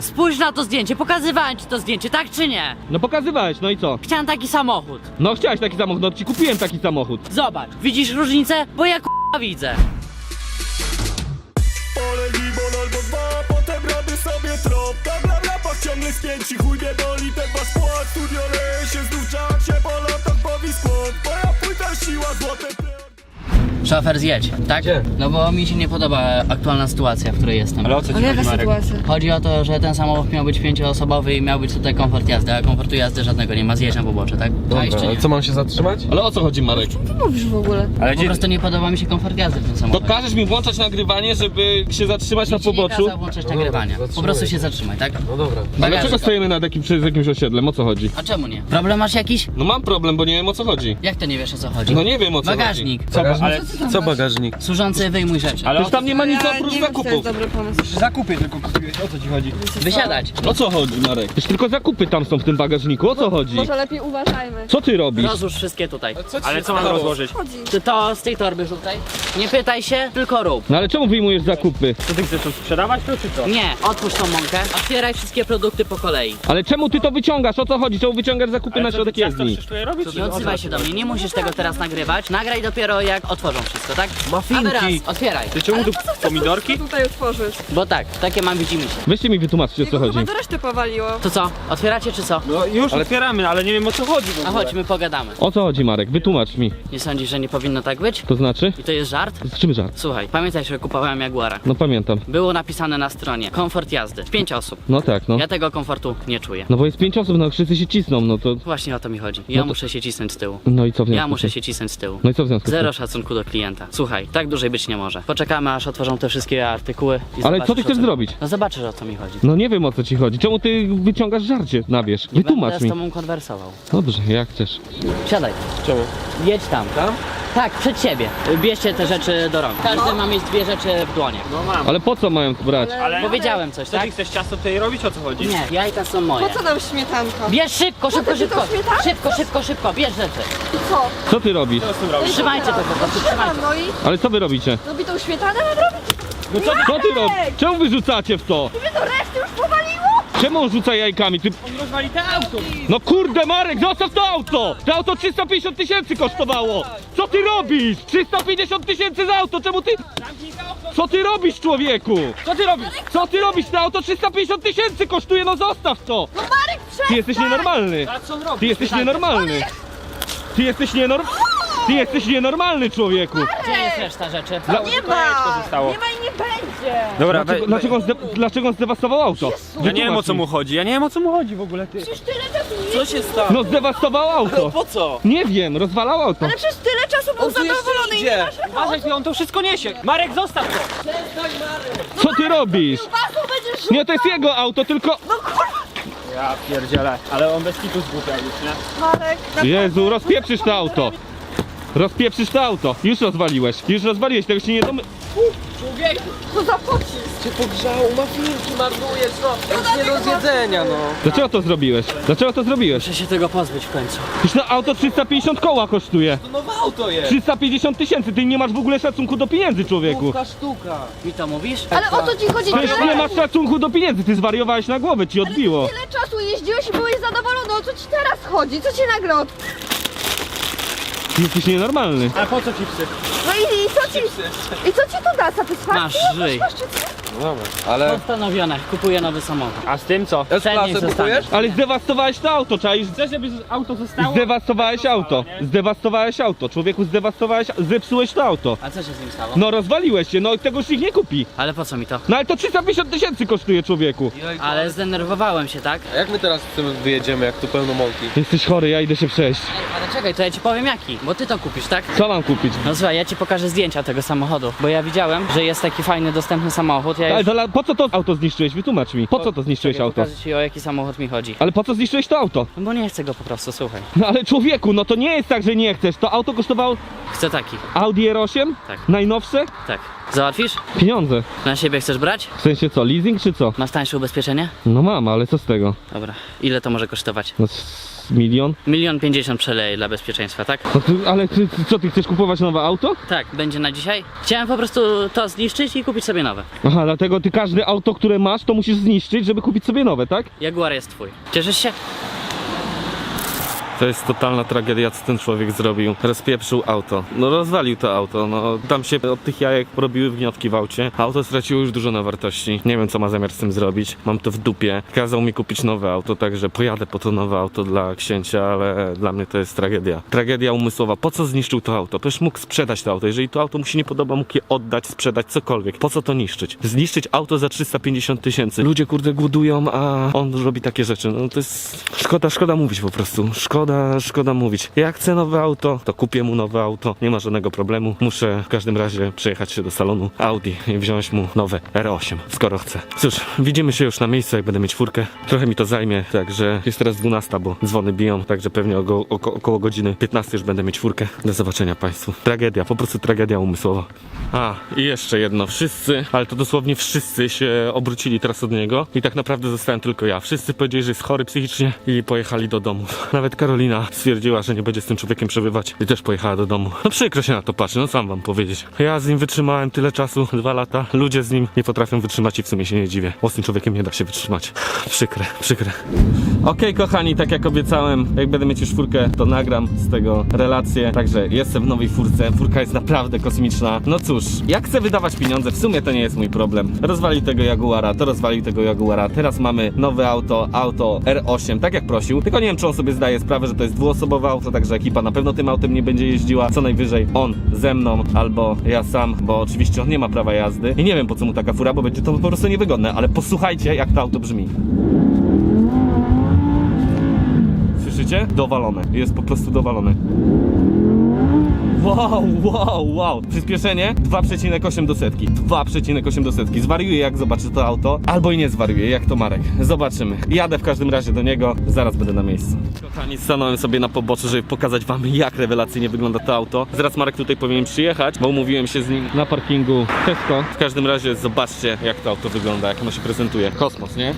Spójrz na to zdjęcie, pokazywałem ci to zdjęcie, tak czy nie? No pokazywałeś, no i co? Chciałem taki samochód. No chciałeś taki samochód, no ci kupiłem taki samochód. Zobacz, widzisz różnicę? Bo ja k***a widzę. Albo dwa, potem robię sobie trop na rapach ciągle spięci, chuj mnie boli ten wasz płat Studio leje się, znów się po latach skład Moja płyta siła, złote pre... Szofer zjedź, tak? Gdzie? No bo mi się nie podoba aktualna sytuacja, w której jestem. Ale o co ci Ale jaka chodzi, Marek? sytuacja? Chodzi o to, że ten samochód miał być pięcioosobowy i miał być tutaj komfort jazdy, a komfortu jazdy żadnego nie ma, zjeść na pobocze, tak? A jeszcze nie. co mam się zatrzymać? Ale o co chodzi, Marek? Co ty mówisz w ogóle? Ale Po gdzie... prostu nie podoba mi się komfort jazdy w tym To samochodzie. każesz mi włączać nagrywanie, żeby się zatrzymać na ci nie poboczu? kazał włączać nagrywania. Po zatrzymuję prostu się. zatrzymaj, tak? No dobra. Dlaczego stoimy nad jakim, przed jakimś osiedlem? O co chodzi? A czemu nie? Problem masz jakiś? No mam problem, bo nie wiem o co chodzi. Jak to nie wiesz o co chodzi? No nie wiem o co Bagażnik. Co, ale... Co bagażnik? Służący wyjmuj rzeczy. Ale Przecież tam nie ma nic ja oprócz nie wiem, czy to jest zakupów. dobry pomysł. Zakupy tylko kupiłeś, o co ci chodzi? Wysiadać. O co chodzi, Marek? Przecież tylko zakupy tam są w tym bagażniku, o co chodzi? Może lepiej uważajmy. Co ty robisz? Rozłóż wszystkie tutaj. Ale co mam rozłożyć? Chodzi. Ty to z tej torby rzucaj. Nie pytaj się, tylko rób. No ale czemu wyjmujesz zakupy? Co ty chcesz sprzedawać to, czy co? Nie, otwórz tą mąkę, otwieraj wszystkie produkty po kolei. Ale czemu ty to wyciągasz? O co chodzi? Czemu wyciągasz zakupy na środek jezdni? Nie odzywaj się do mnie, nie musisz tego teraz nagrywać. Nagraj dopiero jak otworzą wszystko, tak? Mafinki. A teraz otwieraj. Ty czemu tu pomidorki? Tutaj otworzyć? Bo tak, takie mam widzimy się. Weźcie mi wytłumaczcie o co Jego chodzi. chyba do reszty powaliło. To co? Otwieracie czy co? No już otwieramy, ale nie wiem o co chodzi w A ogóle. chodź, my pogadamy. O co chodzi, Marek? Wytłumacz mi. Nie sądzisz, że nie powinno tak być? To znaczy? I to jest żart? Z czym żart? Słuchaj, pamiętaj, że kupowałem Jaguara. No pamiętam. Było napisane na stronie komfort jazdy. Pięć osób. No tak, no. Ja tego komfortu nie czuję. No bo jest pięć osób, no wszyscy się cisną, no to... Właśnie o to mi chodzi. Ja No to- muszę się cisnąć z tyłu. No i co w związku Ja z muszę tym? się cisnąć z tyłu. No i co w związku z tym? Zero szacunku do klienta. Słuchaj, tak dłużej być nie może. Poczekamy aż otworzą te wszystkie artykuły. I Ale co ty chcesz zrobić? No zobaczysz o co mi chodzi. No nie wiem o co ci chodzi. Czemu ty wyciągasz żarcie na wierzch? Nie Wytłumacz będę mi. z tobą konwersował. Dobrze, jak chcesz. Siadaj. Czemu? Jedź tam. Tam? Tak, przed siebie. Bierzcie te rzeczy do rąk. Każdy ma mieć dwie rzeczy w dłoniach. No mam. Ale po co mają brać? Ale... Powiedziałem coś, Co tak? ty chcesz ciasto tutaj robić? O co chodzi? Nie, jajka są moje. Po co nam śmietanka? Bierz szybko, szybko, ty to szybko. śmietankę? Szybko, szybko, szybko. Bierz rzeczy. I co? Co ty robisz? Co z tym robisz? Trzymajcie to po prostu, trzymajcie. No i Ale co wy robicie? robi tą śmietanę mam robić? No co ty... Co ty robisz? Czemu wyrzucacie w to? Wy już powaliło? Czemu on rzuca jajkami? Ty... On rozwali te auto! No kurde Marek, zostaw to auto! To auto 350 tysięcy kosztowało! Co ty robisz? 350 tysięcy za auto, czemu ty... Co ty robisz człowieku? Co ty robisz? Co ty robisz? To auto 350 tysięcy kosztuje, no zostaw to! No Marek, przestań! Ty jesteś nienormalny! Ty jesteś nienormalny! Ty jesteś nienor... Ty jesteś nienormalny człowieku! Gdzie jest reszta rzeczy? Dla... Nie ma! Nie ma! Dobra, Dlaczego, dlaczego, on zde... dlaczego on zdewastował auto? Ja nie wiem o co mu chodzi, ja nie wiem o co mu chodzi w ogóle, ty. Przecież tyle czasu nie... Co się stało? No zdewastował auto! Po co? Nie wiem, rozwalał auto. Ale przecież tyle czasu był zadowolony i nie. Uważaj, ty on to wszystko niesie. Marek, zostaw to! Co ty robisz? Będziesz Nie, to jest jego auto, tylko... No! Ja pierdzielę, ale on bez kitu zgłupia już, nie? Marek, na Jezu, rozpieprzysz to auto! Rozpieprzysz to auto! Już rozwaliłeś, już rozwaliłeś, tego się nie domy... co za pocisk! Cię pogrzało, mafinki marnujesz, no. Nic nie do zjedzenia, no. Dlaczego to zrobiłeś? Dlaczego to zrobiłeś? Muszę się tego pozbyć w końcu. Już no auto 350 koła kosztuje! To nowe auto jest. 350 tysięcy, ty nie masz w ogóle szacunku do pieniędzy, człowieku! Stówka sztuka. Mi to mówisz? Ale o co ci chodzi? Przecież nie masz szacunku do pieniędzy, ty zwariowałeś na głowę, ci odbiło! Tyle czasu jeździłeś i byłeś zadowolony, o co ci teraz chodzi? Co ci nagle od... Jesteś nienormalny. A po co chipsy? No i, i co ci... I co ci to da? Satysfakcję? Masz, żyj. masz, czy co? No dobra, ale... Postanowione, kupuję nowy samochód. A z tym co? Przedniej S-klasę kupujesz? Ale zdewastowałeś to auto, czaisz? Chcesz, żeby auto zostało? Zdewastowałeś auto, zdewastowałeś auto, człowieku zdewastowałeś, zepsułeś to auto. A co się z nim stało? No rozwaliłeś się, no tego już nikt nie kupi. Ale po co mi to? No ale to 350 tysięcy kosztuje człowieku. Ale zdenerwowałem się, tak? A jak my teraz z tym wyjedziemy, jak tu pełno mąki? Jesteś chory, ja idę się przejść. Ale czekaj, to ja ci powiem jaki, bo ty to kupisz, tak? Co mam kupić? No słuchaj, ja ci pokażę zdjęcia tego samochodu, bo ja widziałem, że jest taki fajny, dostępny samochód. Ja Ale po co to auto zniszczyłeś? Wytłumacz mi. Po co to zniszczyłeś Czekaj, auto? Pokażę ci o jaki samochód mi chodzi. Ale po co zniszczyłeś to auto? No bo nie chcę go po prostu, słuchaj. No ale człowieku, no to nie jest tak, że nie chcesz. To auto kosztowało Chcę taki, Audi R8? Tak. Najnowsze? tak. Załatwisz? Pieniądze. Na siebie chcesz brać? W sensie co, leasing czy co? Masz tańsze ubezpieczenie? No mam, ale co z tego? Dobra. Ile to może kosztować? No, s- milion? Milion pięćdziesiąt przeleję dla bezpieczeństwa, tak? No ty, ale ty, co, ty chcesz kupować nowe auto? Tak, będzie na dzisiaj. Chciałem po prostu to zniszczyć i kupić sobie nowe. Aha, dlatego ty każde auto, które masz, to musisz zniszczyć, żeby kupić sobie nowe, tak? Jaguar jest twój. Cieszysz się? To jest totalna tragedia, co ten człowiek zrobił. Rozpieprzył auto. No rozwalił to auto, no tam się od tych jajek porobiły wnioski w aucie. Auto straciło już dużo na wartości. Nie wiem, co ma zamiar z tym zrobić. Mam to w dupie. Kazał mi kupić nowe auto, także pojadę po to nowe auto dla księcia, ale dla mnie to jest tragedia. Tragedia umysłowa. Po co zniszczył to auto? Przecież mógł sprzedać to auto. Jeżeli to auto mu się nie podoba, mógł je oddać, sprzedać, cokolwiek. Po co to niszczyć? Zniszczyć auto za 350 tysięcy. Ludzie kurde głodują, a on robi takie rzeczy. No to jest szkoda, szkoda mówić po prostu. Szkoda, szkoda mówić. Jak chcę nowe auto, to kupię mu nowe auto. Nie ma żadnego problemu. Muszę w każdym razie przejechać się do salonu Audi i wziąć mu nowe R8, skoro chcę. Cóż, widzimy się już na miejscu, jak będę mieć czwórkę. Trochę mi to zajmie, także jest teraz 12, bo dzwony biją, także pewnie oko, około godziny 15 już będę mieć czwórkę. Do zobaczenia Państwu. Tragedia, po prostu tragedia umysłowa. A, i jeszcze jedno. Wszyscy, ale to dosłownie wszyscy się obrócili teraz od niego i tak naprawdę zostałem tylko ja. Wszyscy powiedzieli, że jest chory psychicznie i pojechali do domu. Nawet Karolina stwierdziła, że nie będzie z tym człowiekiem przebywać i też pojechała do domu. No przykro się na to patrzy, no sam wam powiedzieć. Ja z nim wytrzymałem tyle czasu, dwa lata. Ludzie z nim nie potrafią wytrzymać i w sumie się nie dziwię. Bo z tym człowiekiem nie da się wytrzymać. Przykre, przykre. Okej, kochani, tak jak obiecałem, jak będę mieć już furkę, to nagram z tego relację. Także jestem w nowej furce. Furka jest naprawdę kosmiczna. No cóż, jak chcę wydawać pieniądze, w sumie to nie jest mój problem. Rozwalił tego Jaguara, to rozwalił tego Jaguara. Teraz mamy nowe auto, auto R8, tak jak prosił. Tylko nie wiem, czy on sobie zdaje sprawę, że to jest dwuosobowe auto, także ekipa na pewno tym autem nie będzie jeździła. Co najwyżej on ze mną albo ja sam, bo oczywiście on nie ma prawa jazdy. I nie wiem, po co mu taka fura, bo będzie to po prostu niewygodne. Ale posłuchajcie, jak to auto brzmi. Słyszycie? Dowalone. Jest po prostu dowalone. Wow, wow, wow. Przyspieszenie 2,8 do setki. 2,8 do setki. Zwariuje jak zobaczy to auto, albo i nie zwariuje, jak to Marek. Zobaczymy. Jadę w każdym razie do niego, zaraz będę na miejscu. Kochani, stanąłem sobie na poboczu, żeby pokazać wam, jak rewelacyjnie wygląda to auto. Zaraz Marek tutaj powinien przyjechać, bo umówiłem się z nim Na parkingu Tesco. w każdym razie zobaczcie, jak to auto wygląda, jak ono się prezentuje. Kosmos, nie?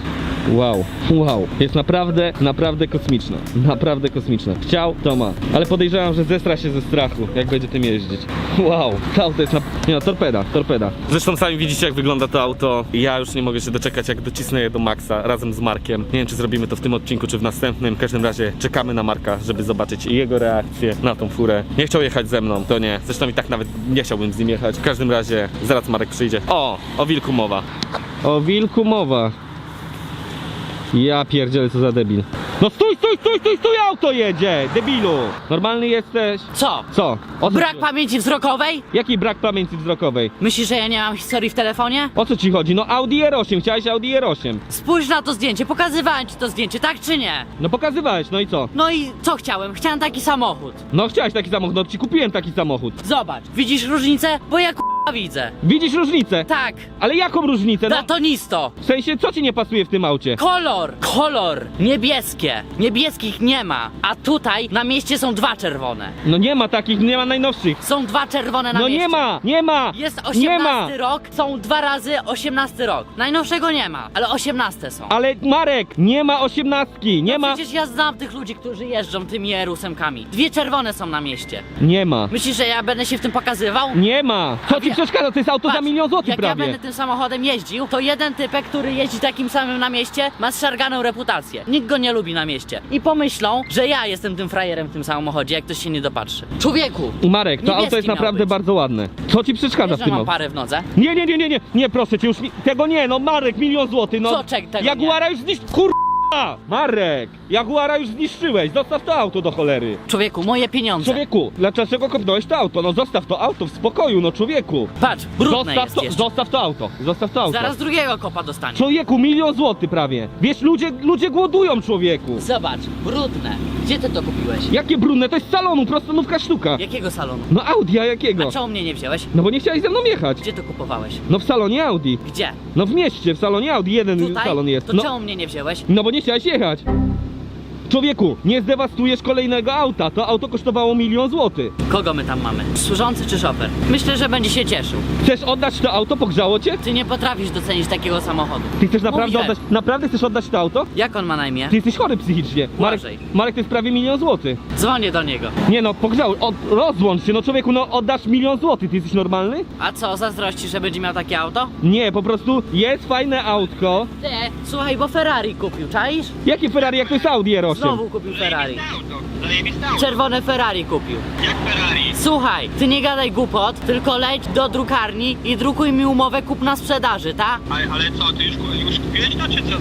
Wow, wow. Jest naprawdę, naprawdę kosmiczne. Naprawdę kosmiczne. Chciał, to ma. Ale podejrzewam, że zestra się ze strachu, jak będzie tym jeździć. Wow, to auto jest na... Nie no, torpeda, torpeda. Zresztą sami widzicie, jak wygląda to auto. Ja już nie mogę się doczekać, jak docisnę je do maksa razem z Markiem. Nie wiem, czy zrobimy to w tym odcinku, czy w następnym. W każdym razie czekamy na Marka, żeby zobaczyć jego reakcję na tą furę. Nie chciał jechać ze mną, to nie. Zresztą i tak nawet nie chciałbym z nim jechać. W każdym razie zaraz Marek przyjdzie. O, o wilku mowa. O wilku mowa. Ja pierdzielę, co za debil. No stój, stój, stój, stój, stój, auto jedzie, debilu. Normalny jesteś? Co? Co? O co Brak ci- pamięci wzrokowej? Jaki brak pamięci wzrokowej? Myślisz, że ja nie mam historii w telefonie? O co ci chodzi? No Audi R8, chciałeś Audi R8. Spójrz na to zdjęcie, pokazywałem ci to zdjęcie, tak czy nie? No pokazywałeś, no i co? No i co chciałem? Chciałem taki samochód. No chciałeś taki samochód, no ci kupiłem taki samochód. Zobacz, widzisz różnicę? Bo ja k***a widzę. Widzisz różnicę? Tak, Ale jaką różnicę? No, datonisto. w sensie, co ci nie pasuje w tym aucie? Kolor, kolor, niebieskie. Niebieskich nie ma, a tutaj na mieście są dwa czerwone. No nie ma takich, nie ma najnowszych. Są dwa czerwone na No mieście. nie ma, nie ma! Jest Nie ma! 18 rok, są dwa razy 18 rok. Najnowszego nie ma, ale 18 są. Ale Marek, nie ma osiemnastki, nie no ma, Przecież ja znam tych ludzi, którzy jeżdżą tymi erusemkami. Dwie czerwone są na mieście. nie ma, Myślisz, że ja będę się w tym pokazywał? nie ma. Co ci przeszkadza? To jest auto za Patrz, milion złotych Jak ja prawie. będę tym samochodem jeździł, to jeden typek, który jeździ takim samym na mieście, ma zszarganą reputację. Nikt go nie lubi na mieście. I pomyślą, że ja jestem tym frajerem w tym samochodzie, jak ktoś się nie dopatrzy. Człowieku! Marek, to Niebieski auto jest miał naprawdę być. bardzo ładne. Co ci przeszkadza Wiesz, w że tym mam aucie? parę w nodze? Nie, nie, nie, nie, nie, nie, proszę cię już, tego nie, no Marek, milion złotych, no. Co, czek, tego Jaguara już zniszczyłeś, kur... Marek, Jaguara już zniszczyłeś, zostaw to auto do cholery. Człowieku, moje pieniądze. Człowieku, dlaczego kopnąłeś to auto? No zostaw to auto w spokoju, no człowieku. Patrz, brudne Zostaw jest to, jeszcze. zostaw to auto, zostaw to auto. Zaraz drugiego kopa dostanie. Człowieku, milion złotych prawie. Wiesz, ludzie, ludzie głodują, człowieku. Zobacz, brudne. Gdzie ty to kupiłeś? Jakie brudne, to jest z salonu, prostanówka sztuka. Jakiego salonu? No Audi, a jakiego? A czemu mnie nie wziąłeś? No bo nie chciałeś ze mną jechać. Gdzie to kupowałeś? No w salonie Audi. Gdzie? No w mieście, w salonie Audi, jeden Tutaj? salon jest. To No, czemu mnie nie wziąłeś? no bo nie chciałeś jechać. Człowieku, nie zdewastujesz kolejnego auta. To auto kosztowało milion złotych. Kogo my tam mamy? Służący czy szofer? Myślę, że będzie się cieszył. Chcesz oddać to auto? Pogrzało cię? Ty nie potrafisz docenić takiego samochodu. Ty chcesz naprawdę Mówię. oddać, naprawdę chcesz oddać to auto? Jak on ma na imię? Ty jesteś chory psychicznie. Marek, Błażej. Marek to jest prawie milion złotych. Dzwonię do niego. Nie no, pogrzało, od, rozłącz się, no człowieku, no oddasz milion złotych, ty jesteś normalny? A co, zazdrości, że będzie miał takie auto? Nie, po prostu jest fajne autko. Ty, słuchaj, bo Ferrari kupił, czaisz? Jakie Ferrari, jak to jest Audi R8? Znowu kupił Ferrari. Czerwone Ferrari kupił. Jak Ferrari? Słuchaj, ty nie gadaj głupot, tylko leć do drukarni i drukuj mi umowę kupna sprzedaży, ta? Ale, ale co, ty już, już kupiłeś to, czy co?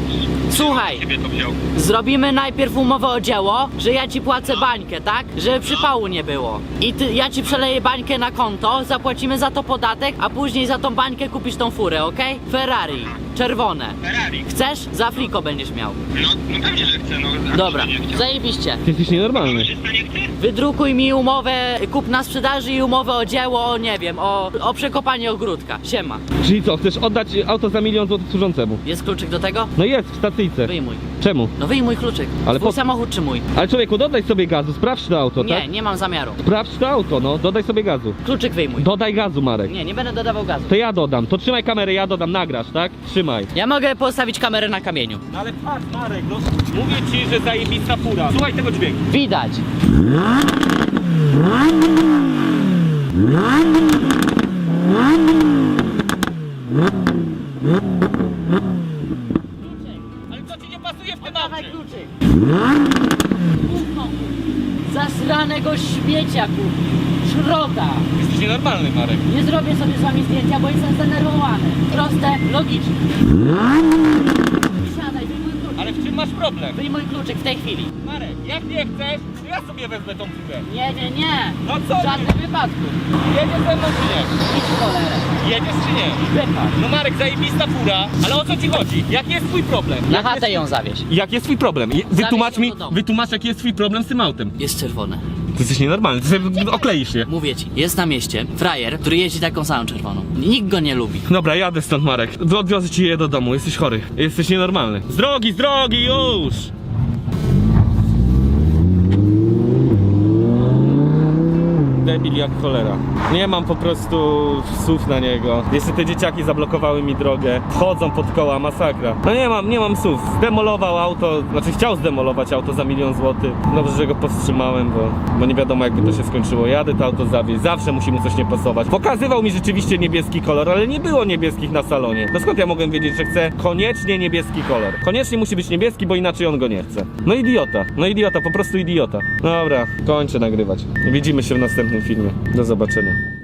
Słuchaj, Ciebie to wziął. zrobimy najpierw umowę o dzieło, że ja ci płacę bańkę, tak? Żeby przypału nie było. I ty, ja ci przeleję bańkę na konto, zapłacimy za to podatek, a później za tą bańkę kupisz tą furę, okej? Ferrari, czerwone. Ferrari. Chcesz? Za friko będziesz miał. No, no pewnie, że chcę, no. a Dobra, kto nie chciał? zajebiście. Ty jesteś nienormalny. Nie chce? Wydrukuj mi umowę kupna sprzedaży i umowę o dzieło, o nie wiem, o, o przekopanie ogródka. Siema. Czyli co, chcesz oddać auto za milion złotych służącemu? Jest kluczyk do tego? No jest, w stacyjce. Wyjmuj. Czemu? No wyjmuj kluczyk. Ale Twój po- samochód czy mój? Ale człowieku, dodaj sobie gazu, sprawdź to auto, Nie, tak? nie mam zamiaru. Sprawdź to auto, no, dodaj sobie gazu. Kluczyk wyjmuj. Dodaj gazu, Marek. Nie, nie będę dodawał gazu. To ja dodam, to trzymaj kamerę, ja dodam, nagrasz, tak? Trzymaj. Ja mogę postawić kamerę na kamieniu. No ale patrz Marek, no mówię ci, że zajebista fura. Słuchaj tego dźwięku. Widać. Ale co ci nie pasuje w tym Dawaj kluczyk. Gówno. Zasranego śmiecia. Szrota. Jesteś nienormalny Marek. Nie zrobię sobie z wami zdjęcia, bo jestem zdenerwowany. Proste, logiczne. Siadaj, wyjmuj kluczyk. Ale w czym masz problem? Wyjmuj kluczyk w tej chwili. Marek, jak nie chcesz, to ja sobie wezmę tą furę. Nie, nie, nie. No co W żadnym wypadku. Jedziesz ze mną czy nie? Idź w cholerę. Jedziesz czy nie? Wypadł. No Marek, zajebista fura, ale o co ci chodzi? Jaki jest twój problem? Na chatę jest... ją zawieź. Jaki jest twój problem? Wytłumacz ją mi, do domu. wytłumacz jaki jest twój problem z tym autem. Jest czerwone. Jesteś nienormalny, ty sobie okleisz je. Mówię ci, jest na mieście frajer, który jeździ taką samą czerwoną. Nikt go nie lubi. Dobra, jadę stąd Marek. Odwiozę ci je do domu, jesteś chory. Jesteś nienormalny. Z drogi, z drogi, już! Debil jak cholera. Nie mam po prostu słów na niego. Jeszcze te dzieciaki zablokowały mi drogę. Wchodzą pod koła, masakra. No nie mam, nie mam słów. Zdemolował auto, znaczy chciał zdemolować auto za milion złotych. Dobrze, że go powstrzymałem, bo, bo nie wiadomo jakby to się skończyło. Jadę to auto zawieźć, zawsze musi mu coś nie pasować. Pokazywał mi rzeczywiście niebieski kolor, ale nie było niebieskich na salonie. No skąd ja mogłem wiedzieć, że chcę koniecznie niebieski kolor? Koniecznie musi być niebieski, bo inaczej on go nie chce. No idiota, no idiota, po prostu idiota. Dobra, kończę nagrywać. Widzimy się w następnym filmie. Do zobaczenia.